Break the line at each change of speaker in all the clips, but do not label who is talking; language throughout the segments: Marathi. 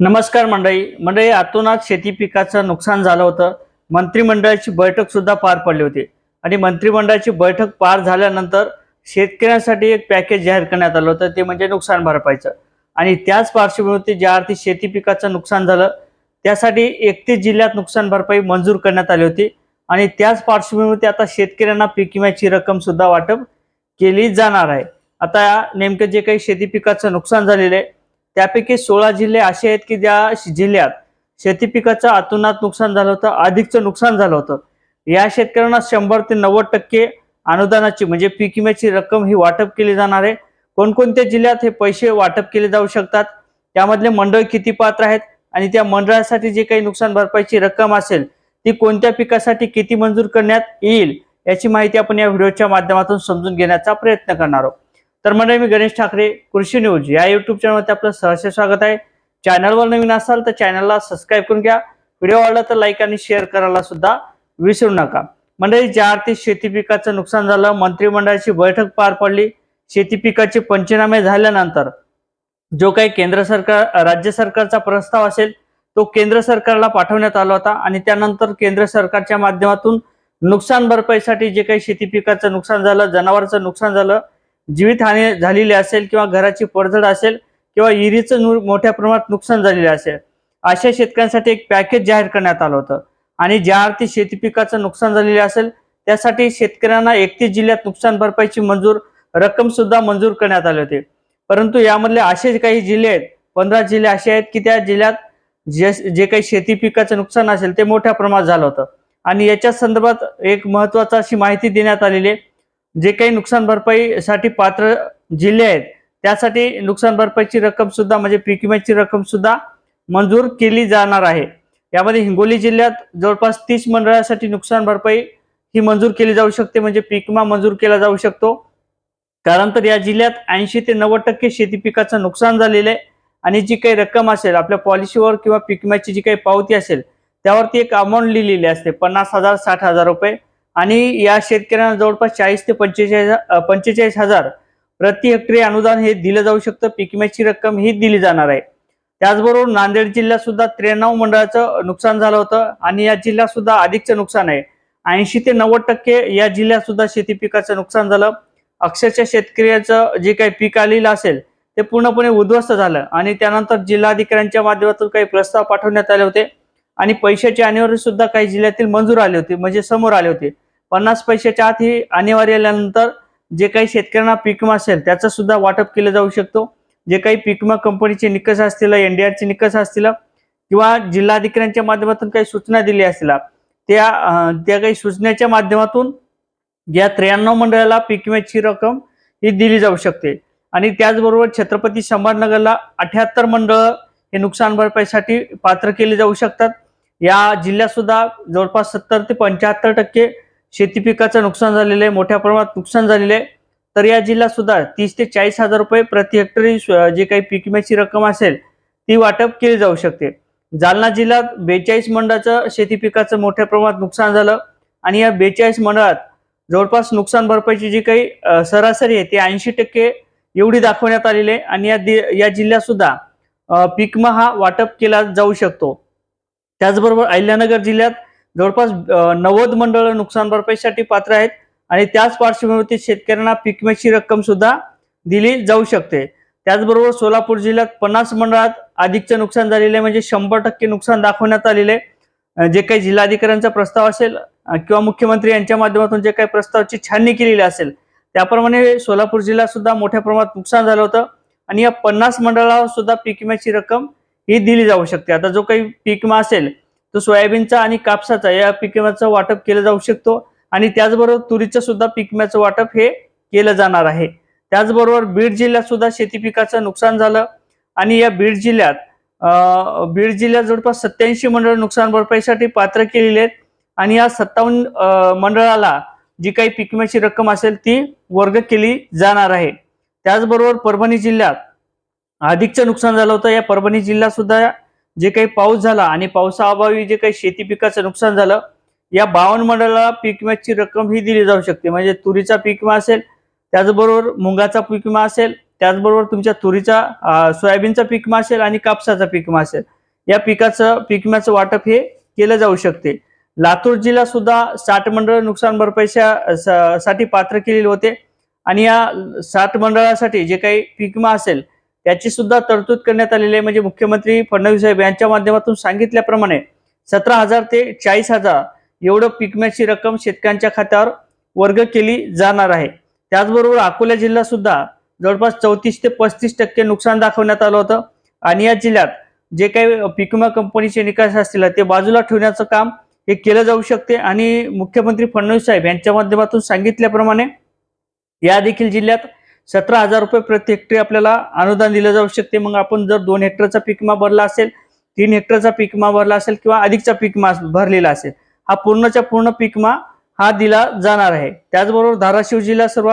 नमस्कार मंडळी. मंडळी आतोनात शेती पिकाचं नुकसान झालं होतं. मंत्रिमंडळाची बैठक सुद्धा पार पडली होती. आणि मंत्रिमंडळाची बैठक पार झाल्यानंतर शेतकऱ्यांसाठी एक पॅकेज जाहीर करण्यात आलं होतं. ते म्हणजे नुकसान भरपाईचं. आणि त्याच पार्श्वभूमीवरती ज्या अर्थी शेती पिकाचं नुकसान झालं त्यासाठी एकतीस जिल्ह्यात नुकसान भरपाई मंजूर करण्यात आली होती. आणि त्याच पार्श्वभूमीवरती आता शेतकऱ्यांना पीक विम्याची रक्कम सुद्धा वाटप केली जाणार आहे. आता नेमकं जे काही शेती पिकाचं नुकसान झालेलं आहे त्यापैकी सोळा जिल्हे असे आहेत की ज्या जिल्ह्यात शेती पिकाचं अतोनात नुकसान झालं होतं अधिकचं नुकसान झालं होतं. या शेतकऱ्यांना शंभर ते नव्वद टक्के अनुदानाची म्हणजे पीक विम्याची रक्कम ही वाटप केली जाणार आहे. कोणकोणत्या जिल्ह्यात हे पैसे वाटप केले जाऊ शकतात? त्यामधले मंडळ किती पात्र आहेत? आणि त्या मंडळासाठी जे काही नुकसान भरपाईची रक्कम असेल ती कोणत्या पिकासाठी किती मंजूर करण्यात येईल याची माहिती आपण या व्हिडिओच्या माध्यमातून समजून घेण्याचा प्रयत्न करणार आहोत. तर मंडळी मी गणेश ठाकरे कृषी न्यूज या युट्यूब चॅनलवरती आपलं सहर्ष स्वागत आहे. चॅनलवर नवीन असाल तर चॅनलला सबस्क्राईब करून घ्या. व्हिडिओ आवडला तर लाईक आणि शेअर करायला सुद्धा विसरू नका. मंडळी ज्या अर्थी शेती पिकाचं नुकसान झालं मंत्रिमंडळाची बैठक पार पडली शेती पिकाचे पंचनामे झाल्यानंतर जो काही केंद्र सरकार राज्य सरकारचा प्रस्ताव असेल तो केंद्र सरकारला पाठवण्यात आला होता आणि त्यानंतर केंद्र सरकारच्या माध्यमातून नुकसान भरपाईसाठी जे काही शेती पिकाचं नुकसान झालं जनावरांचं नुकसान झालं जीवितहानी झालेली असेल किंवा घराची पडझड असेल किंवा इरीचं मोठ्या प्रमाणात नुकसान झालेलं असेल अशा शेतकऱ्यांसाठी एक पॅकेज जाहीर करण्यात आलं होतं. आणि ज्या अर्थी शेती पिकाचं नुकसान झालेले असेल त्यासाठी शेतकऱ्यांना एकतीस जिल्ह्यात नुकसान भरपाईची मंजूर रक्कम सुद्धा मंजूर करण्यात आली होती. परंतु यामधले असे काही जिल्हे आहेत पंधरा जिल्हे असे आहेत की त्या जिल्ह्यात जे जे काही शेती पिकाचं नुकसान असेल ते मोठ्या प्रमाणात झालं होतं. आणि याच्या संदर्भात एक महत्त्वाचा अशी माहिती देण्यात आलेली आहे. जे काही नुकसान भरपाईसाठी पात्र जिल्हे आहेत त्यासाठी नुकसान भरपाईची रक्कम सुद्धा म्हणजे पीक विम्याची रक्कम सुद्धा मंजूर केली जाणार आहे. यामध्ये हिंगोली जिल्ह्यात जवळपास तीस मंडळासाठी नुकसान भरपाई ही मंजूर केली जाऊ शकते म्हणजे पीक विमा मंजूर केला जाऊ शकतो. कारण तर या जिल्ह्यात ऐंशी ते नव्वद टक्के शेती पिकाचं नुकसान झालेलं आहे आणि जी काही रक्कम असेल आपल्या पॉलिसीवर किंवा पीक विम्याची जी काही पावती असेल त्यावरती एक अमाऊंट लिहिलेली असते पन्नास हजार साठ हजार रुपये. आणि या शेतकऱ्यांना जवळपास चाळीस ते पंचेचाळीस पंचेचाळीस हजार प्रति हेक्टरी अनुदान हे दिलं जाऊ शकतं. पीक विम्याची रक्कम ही दिली जाणार आहे. त्याचबरोबर नांदेड जिल्ह्यात सुद्धा त्र्याण्णव मंडळाचं नुकसान झालं होतं आणि या जिल्ह्यात सुद्धा अधिकचं नुकसान आहे. ऐंशी ते नव्वद टक्के या जिल्ह्यात सुद्धा शेती पिकाचं नुकसान झालं. अक्षरशः शेतकऱ्याचं जे काही पीक आलेलं असेल ते पूर्णपणे उद्ध्वस्त झालं आणि त्यानंतर जिल्हाधिकाऱ्यांच्या माध्यमातून काही प्रस्ताव पाठवण्यात आले होते आणि पैशाची आणीवर सुद्धा काही जिल्ह्यातील मंजूर आले होते म्हणजे समोर आले होते. पन्नास पैशाच्या आत ही अनिवार्य आल्यानंतर जे काही शेतकऱ्यांना पीक विमा असेल त्याचं सुद्धा वाटप केलं जाऊ शकतो. जे काही पीक विमा कंपनीचे निकष असतील एनडीआरचे निकष असतील किंवा जिल्हाधिकाऱ्यांच्या माध्यमातून काही सूचना दिल्या असतील त्या त्या काही सूचनेच्या माध्यमातून या त्र्याण्णव मंडळाला पीक विम्याची रक्कम ही दिली जाऊ शकते. आणि त्याचबरोबर छत्रपती संभाजीनगरला अठ्याहत्तर मंडळ हे नुकसान भरपाईसाठी पात्र केले जाऊ शकतात. या जिल्ह्यात सुद्धा जवळपास सत्तर ते पंच्याहत्तर टक्के शेती पिकाचं नुकसान झालेलं आहे मोठ्या प्रमाणात नुकसान झालेलं आहे. तर या जिल्ह्यात सुद्धा तीस ते चाळीस हजार रुपये प्रति हेक्टरी जे काही पीक विम्याची रक्कम असेल ती वाटप केली जाऊ शकते. जालना जिल्ह्यात बेचाळीस मंडळाचं शेती पिकाचं मोठ्या प्रमाणात नुकसान झालं आणि या बेचाळीस मंडळात जवळपास नुकसान भरपाईची जी काही सरासरी आहे ती ऐंशी टक्के एवढी दाखवण्यात आलेली आहे आणि या दि- या जिल्ह्यात सुद्धा अ, हा वाटप केला जाऊ शकतो. त्याचबरोबर अहिल्यानगर जिल्ह्यात जवळपास नव्वद मंडळ नुकसान भरपाईसाठी पात्र आहेत आणि त्याच पार्श्वभूमीवरती शेतकऱ्यांना पिकमेची विम्याची रक्कम सुद्धा दिली जाऊ शकते. त्याचबरोबर सोलापूर जिल्ह्यात पन्नास मंडळात अधिकचं नुकसान झालेलं आहे म्हणजे शंभर टक्के नुकसान दाखवण्यात आलेलं आहे. जे काही जिल्हाधिकाऱ्यांचा प्रस्ताव असेल किंवा मुख्यमंत्री यांच्या माध्यमातून जे काही प्रस्तावाची छाननी केलेली असेल त्याप्रमाणे सोलापूर जिल्ह्यात सुद्धा मोठ्या प्रमाणात नुकसान झालं होतं. आणि या पन्नास मंडळावर सुद्धा पीक विम्याची रक्कम ही दिली जाऊ शकते. आता जो काही पीक विमा असेल तो सोयाबीनचा आणि कापसाचा या पिकम्याचं वाटप केलं जाऊ शकतो. आणि त्याचबरोबर तुरीचं सुद्धा पीक वाटप हे केलं जाणार आहे. त्याचबरोबर बीड जिल्ह्यात सुद्धा शेती पिकाचं नुकसान झालं. आणि या बीड जिल्ह्यात बीड जिल्ह्यात जवळपास सत्याऐंशी मंडळ नुकसान भरपाईसाठी पात्र केलेले आहेत. आणि या सत्तावन्न मंडळाला जी काही पिकम्याची रक्कम असेल ती वर्ग केली जाणार आहे. त्याचबरोबर परभणी जिल्ह्यात अधिकचं नुकसान झालं होतं. या परभणी जिल्ह्यात सुद्धा जे काही पाऊस झाला आणि पावसाअभावी जे काही शेती पिकाचं नुकसान झालं या बावन्न मंडळाला पीक विम्याची रक्कम ही दिली जाऊ शकते. म्हणजे तुरीचा पीक विमा असेल त्याचबरोबर मुंगाचा पीक विमा असेल त्याचबरोबर तुमच्या तुरीचा सोयाबीनचा पीक विमा असेल आणि कापसाचा पीक विमा असेल. या पिकाचं पीक विम्याचं वाटप हे केलं जाऊ शकते. लातूर जिल्हा सुद्धा साठ मंडळ नुकसान भरपाईच्या साठी पात्र केलेले होते. आणि या साठ मंडळासाठी जे काही पीक विमा असेल त्याची सुद्धा तरतूद करण्यात आलेली आहे. म्हणजे मुख्यमंत्री फडणवीस साहेब यांच्या माध्यमातून सांगितल्याप्रमाणे सतरा हजार ते चाळीस हजार एवढं पिकम्याची विम्याची रक्कम शेतकऱ्यांच्या खात्यावर वर्ग केली जाणार आहे. त्याचबरोबर अकोला जिल्हा सुद्धा जवळपास चौतीस ते पस्तीस टक्के नुकसान दाखवण्यात आलं होतं. आणि या जिल्ह्यात जे काही पिकमा कंपनीचे निकास असतील ते बाजूला ठेवण्याचं काम हे केलं जाऊ शकते. आणि मुख्यमंत्री फडणवीस साहेब यांच्या माध्यमातून सांगितल्याप्रमाणे या देखील जिल्ह्यात सतरा हजार रुपये प्रति हेक्टरी आपल्याला अनुदान दिलं जाऊ शकते. मग आपण जर दोन हेक्टरचा पीक विमा भरला असेल तीन हेक्टरचा पीक विमा भरला असेल किंवा अधिकचा पीक विमा भरलेला असेल हा पूर्णच्या पूर्ण पीक विमा हा दिला जाणार आहे. त्याचबरोबर धाराशिव जिल्हा सर्व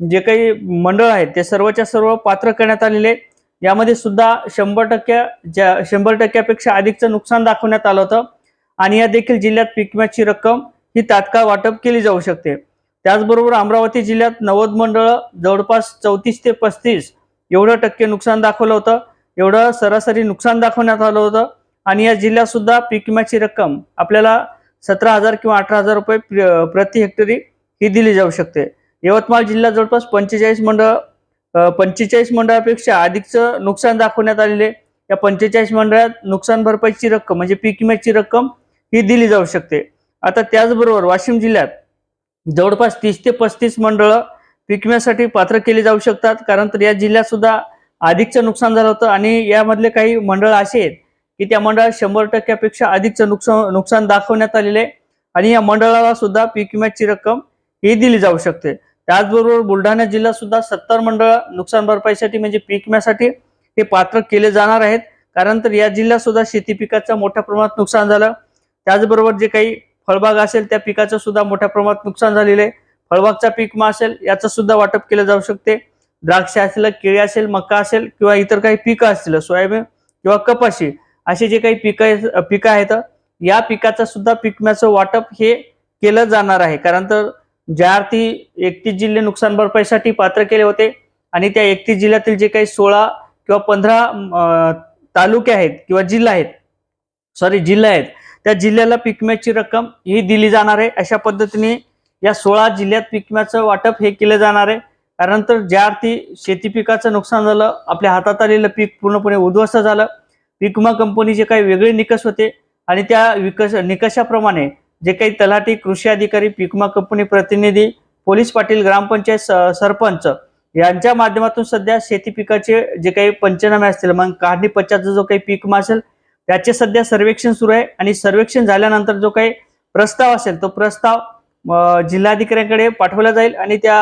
जे काही मंडळ आहेत ते सर्वच्या सर्व पात्र करण्यात आलेले यामध्ये सुद्धा शंभर टक्क्या ज्या शंभर टक्क्यापेक्षा अधिकचं नुकसान दाखवण्यात आलं होतं. आणि या देखील जिल्ह्यात पीक विम्याची रक्कम ही तात्काळ वाटप केली जाऊ शकते. त्याचबरोबर अमरावती जिल्ह्यात नव्वद मंडळ जवळपास चौतीस ते पस्तीस एवढं टक्के नुकसान दाखवलं होतं. एवढं सरासरी नुकसान दाखवण्यात आलं होतं. आणि या जिल्ह्यात सुद्धा पीक विम्याची रक्कम आपल्याला सतरा हजार किंवा अठरा हजार रुपये प्रति हेक्टरी ही दिली जाऊ शकते. यवतमाळ जिल्ह्यात जवळपास पंचेचाळीस मंडळ पंचेचाळीस मंडळापेक्षा अधिकचं नुकसान दाखवण्यात आलेले या पंचेचाळीस मंडळात नुकसान भरपाईची रक्कम म्हणजे पीक विम्याची रक्कम ही दिली जाऊ शकते. आता त्याचबरोबर वाशिम जिल्ह्यात जवळपास तीस ते पस्तीस मंडळं पीक विम्यासाठी पात्र केली जाऊ शकतात. कारण तर या जिल्ह्यात सुद्धा अधिकचं नुकसान झालं होतं आणि यामधले काही मंडळ असे आहेत की त्या मंडळात शंभर टक्क्यापेक्षा अधिकचं नुकसान नुकसान दाखवण्यात आलेले आहे आणि या मंडळाला सुद्धा पीक विम्याची रक्कम ही दिली जाऊ शकते. त्याचबरोबर बुलढाणा जिल्हा सुद्धा सत्तर मंडळ नुकसान भरपाईसाठी म्हणजे पीक विम्यासाठी हे पात्र केले जाणार आहेत. कारण तर या जिल्ह्यात सुद्धा शेती पिकाचं मोठ्या प्रमाणात नुकसान झालं. त्याचबरोबर जे काही फळबाग असेल त्या पिकाचं सुद्धा मोठ्या प्रमाणात नुकसान झालेलं आहे. फळबागचा पीक मा असेल याचं सुद्धा वाटप केलं जाऊ शकते. द्राक्ष असेल केळी असेल मका असेल किंवा इतर काही पिकं असतील सोयाबीन किंवा कपाशी असे जे काही पिकं पिकं आहेत या पिकाचं सुद्धा पिकम्याचं वाटप हे केलं जाणार आहे. कारण तर ज्या अर्थी एकतीस जिल्हे नुकसान भरपाईसाठी पात्र केले होते आणि त्या एकतीस जिल्ह्यातील जे काही सोळा किंवा पंधरा तालुके आहेत किंवा जिल्हा आहेत सॉरी जिल्हा आहेत त्या जिल्ह्याला पिकम्याची रक्कम ही दिली जाणार आहे. अशा पद्धतीने या सोळा जिल्ह्यात पिकम्याचं वाटप हे केलं जाणार आहे. कारण तर ज्या अर्थी शेती पिकाचं नुकसान झालं आपल्या हातात आलेलं पीक पूर्णपणे उद्ध्वस्त झालं. पीक विमा कंपनीचे काही वेगळे निकष होते आणि त्या विकस निकषाप्रमाणे जे काही तलाठी कृषी अधिकारी पीक विमा कंपनी प्रतिनिधी पोलीस पाटील ग्रामपंचायत स- सरपंच यांच्या माध्यमातून सध्या शेती पिकाचे जे काही पंचनामे असतील मग काढणी पश्चातचा जो काही पीक विमा असेल याचे सध्या सर्वेक्षण सुरू आहे आणि सर्वेक्षण झाल्यानंतर जो काही प्रस्ताव असेल तो प्रस्ताव जिल्हाधिकाऱ्यांकडे पाठवला जाईल आणि त्या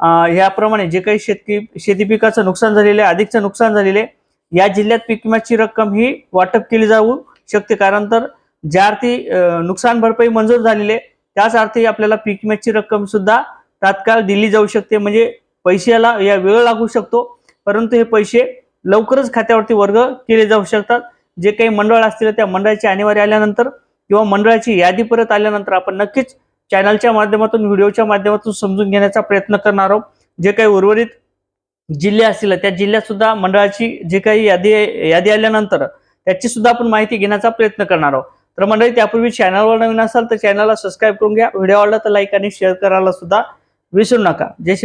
ह्याप्रमाणे याप्रमाणे जे काही शेतकी शेती पिकाचं नुकसान झालेलं आहे अधिकचं नुकसान झालेलं आहे या जिल्ह्यात पीक विम्याची रक्कम ही वाटप केली जाऊ शकते. कारण तर ज्या अर्थी नुकसान भरपाई मंजूर झालेली आहे त्याच अर्थी आपल्याला पीक विम्याची रक्कम सुद्धा तात्काळ दिली जाऊ शकते. म्हणजे पैशाला या वेळ लागू शकतो परंतु हे पैसे लवकरच खात्यावरती वर्ग केले जाऊ शकतात. जे काही मंडळ असतील त्या मंडळाची अनिवार्य आल्यानंतर किंवा मंडळाची यादी परत आल्यानंतर आपण नक्कीच चॅनलच्या माध्यमातून व्हिडिओच्या माध्यमातून समजून घेण्याचा प्रयत्न करणार आहोत. जे काही उर्वरित जिल्हे असतील त्या जिल्ह्यात सुद्धा मंडळाची जे काही यादी यादी आल्यानंतर त्याची सुद्धा आपण माहिती घेण्याचा प्रयत्न करणार आहोत. तर मंडळी त्यापूर्वी चॅनलवर नवीन असाल तर चॅनलला सबस्क्राईब करून घ्या. व्हिडिओ आवडला तर लाईक आणि शेअर करायला सुद्धा विसरू नका. जय शिव